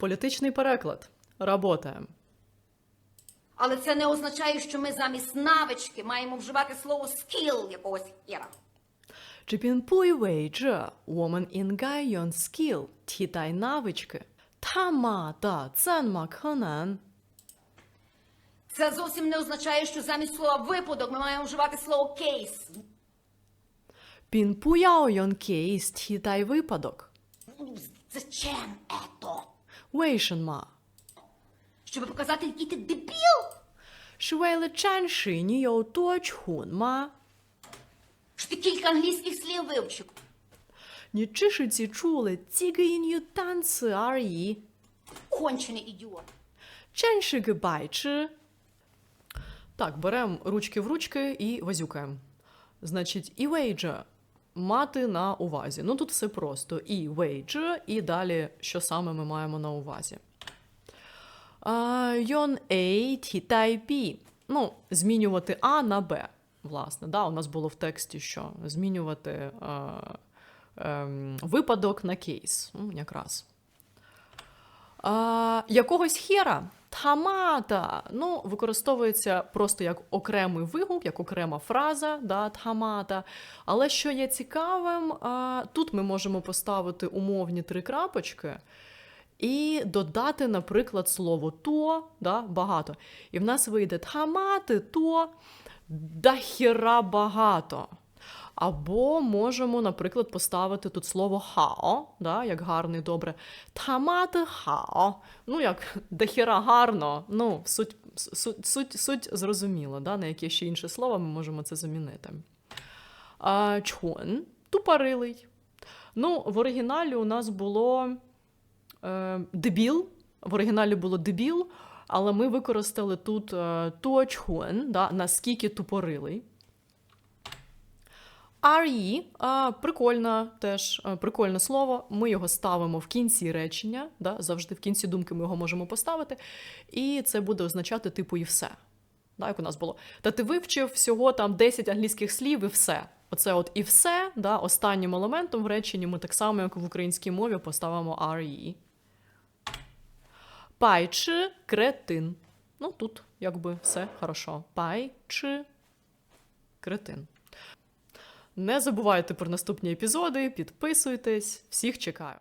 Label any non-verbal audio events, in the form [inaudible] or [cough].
Політичний переклад. Работаем. Але це не означає, що ми замість навички маємо вживати слово skill якогось хіра. Чіпінпуй вейджа, woman in гайон skill, тітай навички. Тама та ценма кхонен. Це зовсім не означає, що замість слова випадок ми маємо вживати слово кейс. Пінпуяойон кейс, тітай випадок. Зачем ето? Вейшенма. Щоб показати, який ти дебіл. Швейличеншиніоточхунма. Що ти кілька англійських слів вивчив. Нічишиці чули цігін'ю танці ар'ї. Кончений ідіот. Ченшики байчи. Так, беремо ручки в ручки і вазюкаємо. Значить, і вейджа мати на увазі. Ну тут все просто. І wage, і далі, що саме ми маємо на увазі. Йон B. Ну, змінювати А на Б. Власне, да, у нас було в тексті, що змінювати е, е, випадок на кейс. Ну, якраз. А, якогось хера тамата ну, використовується просто як окремий вигук, як окрема фраза да, тамата. Але що є цікавим, тут ми можемо поставити умовні три крапочки і додати, наприклад, слово то да, багато. І в нас вийде тамати то дахіра багато. Або можемо, наприклад, поставити тут слово хао, да, як гарний, добре. Тамати хао. Ну, як [laughs] дохіра гарно. Ну, суть, суть, суть, суть зрозуміла, да, на яке ще інше слово ми можемо це замінити. А, чхон тупорилий. Ну, в оригіналі у нас було е, дебіл. В оригіналі було дебіл, але ми використали тут е, точхуен, да, наскільки тупорилий. RE а, прикольне теж прикольне слово. Ми його ставимо в кінці речення, да, завжди в кінці думки ми його можемо поставити, і це буде означати типу і все. Да, як у нас було. Та ти вивчив всього там 10 англійських слів і все. Оце от і все, да, останнім елементом в реченні ми так само, як в українській мові, поставимо RE. Пай чи кретин. Ну, тут якби все хорошо. Пай чи кретин. Не забувайте про наступні епізоди, підписуйтесь, всіх чекаю.